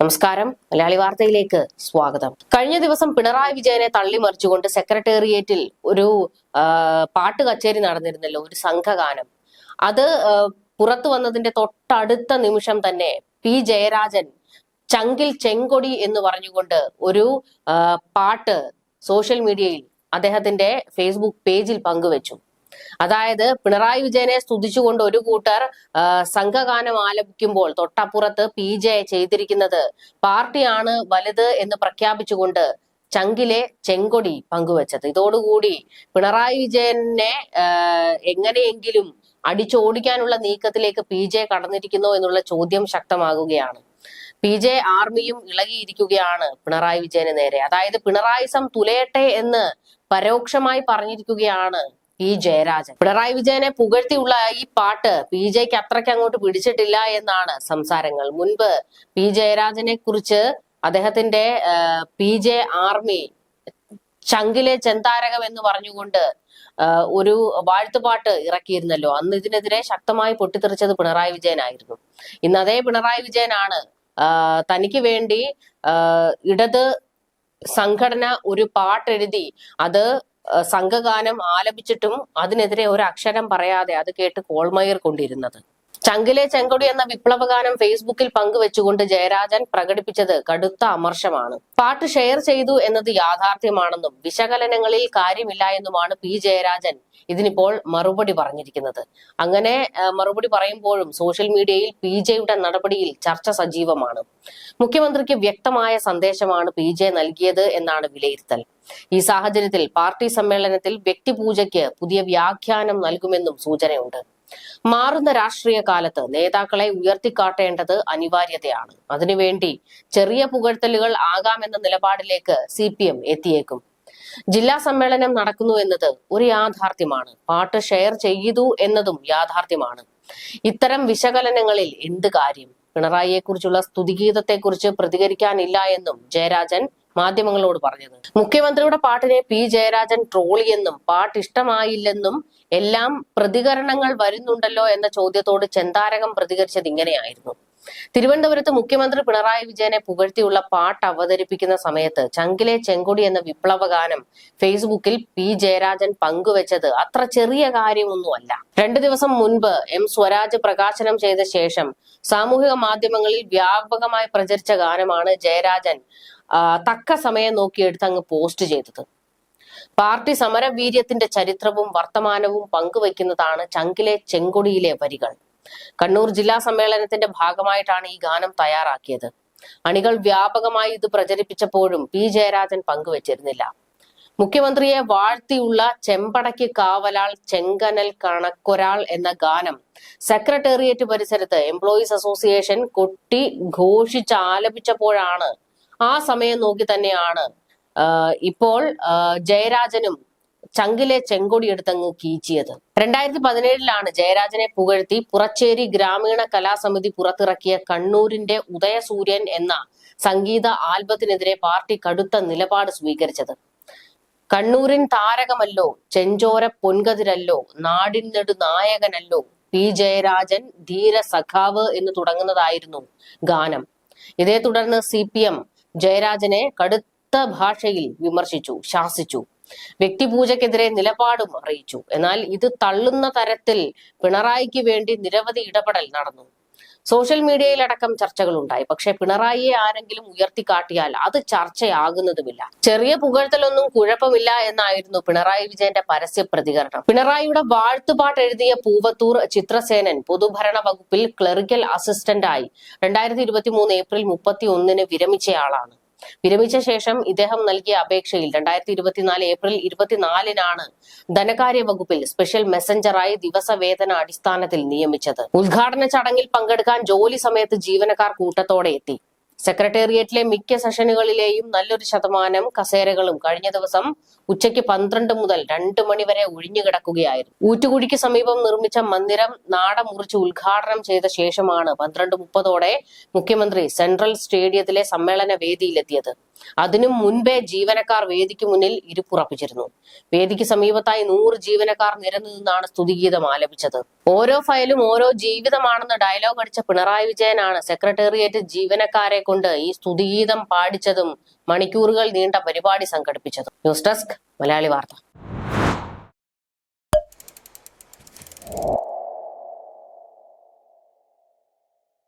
നമസ്കാരം. മലയാളി വാർത്തയിലേക്ക് സ്വാഗതം. കഴിഞ്ഞ ദിവസം പിണറായി വിജയനെ തള്ളിമറിച്ചുകൊണ്ട് സെക്രട്ടേറിയറ്റിൽ ഒരു പാട്ട് കച്ചേരി നടന്നിരുന്നല്ലോ ഒരു സംഘഗാനം. അത് പുറത്തു വന്നതിന്റെ തൊട്ടടുത്ത നിമിഷം തന്നെ പി. ജയരാജൻ ചങ്കിൽ ചെങ്കൊടി എന്ന് പറഞ്ഞുകൊണ്ട് ഒരു പാട്ട് സോഷ്യൽ മീഡിയയിൽ അദ്ദേഹത്തിന്റെ ഫേസ്ബുക്ക് പേജിൽ പങ്കുവച്ചു. അതായത് പിണറായി വിജയനെ സ്തുതിച്ചുകൊണ്ട് ഒരു കൂട്ടർ സംഘഗാനം ആലപിക്കുമ്പോൾ തൊട്ടപ്പുറത്ത് പി ജെ ചെയ്തിരിക്കുന്നത് പാർട്ടിയാണ് വലുത് എന്ന് പ്രഖ്യാപിച്ചുകൊണ്ട് ചങ്കിലെ ചെങ്കൊടി പങ്കുവച്ചത്. ഇതോടുകൂടി പിണറായി വിജയനെ എങ്ങനെയെങ്കിലും അടിച്ചോടിക്കാനുള്ള നീക്കത്തിലേക്ക് പി ജെ കടന്നിരിക്കുന്നോ എന്നുള്ള ചോദ്യം ശക്തമാകുകയാണ്. പി ജെ ആർമിയും ഇളകിയിരിക്കുകയാണ് പിണറായി വിജയന് നേരെ. അതായത് പിണറായിസം തുലയട്ടെ എന്ന് പരോക്ഷമായി പറഞ്ഞിരിക്കുകയാണ് പി ജയരാജൻ. പിണറായി വിജയനെ പുകഴ്ത്തിയുള്ള ഈ പാട്ട് പി ജെക്ക് അത്രയ്ക്ക് അങ്ങോട്ട് പിടിച്ചിട്ടില്ല എന്നാണ് സംസാരങ്ങൾ. മുൻപ് പി ജയരാജനെ കുറിച്ച് അദ്ദേഹത്തിന്റെ പി ജെ ആർമി ചങ്കിലെ ചെന്താരകം എന്ന് പറഞ്ഞുകൊണ്ട് ഒരു വാഴ്ത്തുപാട്ട് ഇറക്കിയിരുന്നല്ലോ. അന്ന് ഇതിനെതിരെ ശക്തമായി പൊട്ടിത്തെറിച്ചത് പിണറായി വിജയനായിരുന്നു. ഇന്ന് അതേ പിണറായി വിജയനാണ് തനിക്ക് വേണ്ടി ഇടത് സംഘടന ഒരു പാട്ടെഴുതി അത് സംഘഗാനം ആലപിച്ചിട്ടും അതിനെതിരെ ഒരു അക്ഷരം പറയാതെ അത് കേട്ട് കോൾമയർ കൊണ്ടിരുന്നത്. ചങ്കിലെ ചെങ്കൊടി എന്ന വിപ്ലവഗാനം ഫേസ്ബുക്കിൽ പങ്കുവെച്ചുകൊണ്ട് ജയരാജൻ പ്രകടിപ്പിച്ചത് കടുത്ത അമർഷമാണ്. പാട്ട് ഷെയർ ചെയ്തു എന്നത് യാഥാർത്ഥ്യമാണെന്നും വിശകലനങ്ങളിൽ കാര്യമില്ല എന്നുമാണ് പി ജയരാജൻ ഇതിനിപ്പോൾ മറുപടി പറഞ്ഞിരിക്കുന്നത്. അങ്ങനെ മറുപടി പറയുമ്പോഴും സോഷ്യൽ മീഡിയയിൽ പി ജെയുടെ നടപടിയിൽ ചർച്ച സജീവമാണ്. മുഖ്യമന്ത്രിക്ക് വ്യക്തമായ സന്ദേശമാണ് പി ജെ നൽകിയത് എന്നാണ് വിലയിരുത്തൽ. ഈ സാഹചര്യത്തിൽ പാർട്ടി സമ്മേളനത്തിൽ വ്യക്തിപൂജയ്ക്ക് പുതിയ വ്യാഖ്യാനം നൽകുമെന്നും സൂചനയുണ്ട്. മാറുന്ന രാഷ്ട്രീയ കാലത്ത് നേതാക്കളെ ഉയർത്തിക്കാട്ടേണ്ടത് അനിവാര്യതയാണ്. അതിനുവേണ്ടി ചെറിയ പുകഴ്ത്തലുകൾ ആകാമെന്ന നിലപാടിലേക്ക് സി പി എം എത്തിയേക്കും. ജില്ലാ സമ്മേളനം നടക്കുന്നു എന്നത് ഒരു യാഥാർത്ഥ്യമാണ്. പാട്ട് ഷെയർ ചെയ്തു എന്നതും യാഥാർത്ഥ്യമാണ്. ഇത്തരം വിശകലനങ്ങളിൽ എന്ത് കാര്യം? പിണറായിയെ കുറിച്ചുള്ള സ്തുതിഗീതത്തെക്കുറിച്ച് പ്രതികരിക്കാനില്ല എന്നും ജയരാജൻ മാധ്യമങ്ങളോട് പറഞ്ഞത്. മുഖ്യമന്ത്രിയുടെ പാട്ടിനെ പി. ജയരാജൻ ട്രോളിയെന്നും പാട്ട് ഇഷ്ടമായില്ലെന്നും എല്ലാം പ്രതികരണങ്ങൾ വരുന്നുണ്ടല്ലോ എന്ന ചോദ്യത്തോട് ചെന്താരകം പ്രതികരിച്ചത് ഇങ്ങനെയായിരുന്നു. തിരുവനന്തപുരത്ത് മുഖ്യമന്ത്രി പിണറായി വിജയനെ പുകഴ്ത്തിയുള്ള പാട്ട് അവതരിപ്പിക്കുന്ന സമയത്ത് ചങ്കിലെ ചെങ്കൊടി എന്ന വിപ്ലവ ഗാനം ഫേസ്ബുക്കിൽ പി. ജയരാജൻ പങ്കുവച്ചത് അത്ര ചെറിയ കാര്യമൊന്നുമല്ല. രണ്ടു ദിവസം മുൻപ് എം. സ്വരാജ് പ്രകാശനം ചെയ്ത ശേഷം സാമൂഹിക മാധ്യമങ്ങളിൽ വ്യാപകമായി പ്രചരിച്ച ഗാനമാണ് ജയരാജൻ. തക്ക സമയം നോക്കിയെടുത്ത് അങ്ങ് പോസ്റ്റ് ചെയ്തത്. പാർട്ടി സമരവീര്യത്തിന്റെ ചരിത്രവും വർത്തമാനവും പങ്കുവയ്ക്കുന്നതാണ് ചങ്കിലെ ചെങ്കൊടിയിലെ വരികൾ. കണ്ണൂർ ജില്ലാ സമ്മേളനത്തിന്റെ ഭാഗമായിട്ടാണ് ഈ ഗാനം തയ്യാറാക്കിയത്. അണികൾ വ്യാപകമായി ഇത് പ്രചരിപ്പിച്ചപ്പോഴും പി ജയരാജൻ പങ്കുവച്ചിരുന്നില്ല. മുഖ്യമന്ത്രിയെ വാഴ്ത്തിയുള്ള ചെമ്പടയ്ക്ക് കാവലാൾ ചെങ്കനൽ കണക്കൊരാൾ എന്ന ഗാനം സെക്രട്ടേറിയറ്റ് പരിസരത്ത് എംപ്ലോയീസ് അസോസിയേഷൻ കൊട്ടി ഘോഷിച്ച് ആലപിച്ചപ്പോഴാണ് ആ സമയം നോക്കി തന്നെയാണ്. ഇപ്പോൾ ജയരാജനും ചങ്കിലെ ചെങ്കൊടി എടുത്തങ്ങ് കീച്ചിയത്. രണ്ടായിരത്തി പതിനേഴിലാണ് ജയരാജനെ പുകഴ്ത്തി പുറച്ചേരി ഗ്രാമീണ കലാസമിതി പുറത്തിറക്കിയ കണ്ണൂരിന്റെ ഉദയസൂര്യൻ എന്ന സംഗീത ആൽബത്തിനെതിരെ പാർട്ടി കടുത്ത നിലപാട് സ്വീകരിച്ചത്. കണ്ണൂരിൻ താരകമല്ലോ ചെഞ്ചോര പൊൻകതിരല്ലോ നാടിൻ നെടു നായകനല്ലോ പി ജയരാജൻ ധീര സഖാവ് എന്ന് തുടങ്ങുന്നതായിരുന്നു ഗാനം. ഇതേ തുടർന്ന് സി പി എം ജയരാജനെ കടുത്ത ഭാഷയിൽ വിമർശിച്ചു ശാസിച്ചു. വ്യക്തിപൂജക്കെതിരെ നിലപാടും അറിയിച്ചു. എന്നാൽ ഇത് തള്ളുന്ന തരത്തിൽ പിണറായിക്ക് വേണ്ടി നിരവധി ഇടപെടൽ നടന്നു. സോഷ്യൽ മീഡിയയിലടക്കം ചർച്ചകൾ ഉണ്ടായി പക്ഷെ പിണറായിയെ ആരെങ്കിലും ഉയർത്തിക്കാട്ടിയാൽ അത് ചർച്ചയാകുന്നതുമില്ല. ചെറിയ പുകഴ്ത്തലൊന്നും കുഴപ്പമില്ല എന്നായിരുന്നു പിണറായി വിജയന്റെ പരസ്യ പ്രതികരണം. പിണറായിയുടെ വാഴ്ത്തുപാട്ട് എഴുതിയ പൂവത്തൂർ ചിത്രസേനൻ പൊതുഭരണ വകുപ്പിൽ ക്ലറിക്കൽ അസിസ്റ്റന്റായി രണ്ടായിരത്തി ഇരുപത്തി മൂന്ന് ഏപ്രിൽ മുപ്പത്തി ഒന്നിന് വിരമിച്ചയാളാണ്. വിരമിച്ച ശേഷം ഇദ്ദേഹം നൽകിയ അപേക്ഷയിൽ രണ്ടായിരത്തി ഇരുപത്തിനാല് ഏപ്രിൽ ഇരുപത്തിനാലിനാണ് ധനകാര്യ വകുപ്പിൽ സ്പെഷ്യൽ മെസ്സഞ്ചറായി ദിവസവേതന അടിസ്ഥാനത്തിൽ നിയമിച്ചത്. ഉദ്ഘാടന ചടങ്ങിൽ പങ്കെടുക്കാൻ ജോലി സമയത്ത് ജീവനക്കാർ കൂട്ടത്തോടെ എത്തി. സെക്രട്ടേറിയറ്റിലെ മിക്ക സെഷനുകളിലെയും നല്ലൊരു ശതമാനം കസേരകളും കഴിഞ്ഞ ദിവസം ഉച്ചയ്ക്ക് പന്ത്രണ്ട് മുതൽ രണ്ട് മണിവരെ ഒഴിഞ്ഞുകിടക്കുകയായിരുന്നു ഊറ്റുകുഴിക്ക് സമീപം നിർമ്മിച്ച മന്ദിരം നാട മുറിച്ച് ഉദ്ഘാടനം ചെയ്ത ശേഷമാണ് പന്ത്രണ്ട് മുപ്പതോടെ മുഖ്യമന്ത്രി സെൻട്രൽ സ്റ്റേഡിയത്തിലെ സമ്മേളന വേദിയിലെത്തിയത്. അതിനു മുൻപേ ജീവനക്കാർ വേദിക്ക് മുന്നിൽ ഇരുപ്പുറപ്പിച്ചിരുന്നു. വേദിക്ക് സമീപത്തായി നൂറ് ജീവനക്കാർ നിരന്നു നിന്നാണ് സ്തുതിഗീതം ആലപിച്ചത്. ഓരോ ഫയലും ഓരോ ജീവിതമാണെന്ന് ഡയലോഗ് അടിച്ച പിണറായി വിജയനാണ് സെക്രട്ടേറിയറ്റ് ജീവനക്കാരെ കൊണ്ട് ഈ സ്തുതിഗീതം പാടിച്ചതും മണിക്കൂറുകൾ നീണ്ട പരിപാടി സംഘടിപ്പിച്ചതും. ന്യൂസ് ഡെസ്ക് മലയാളി വാർത്ത.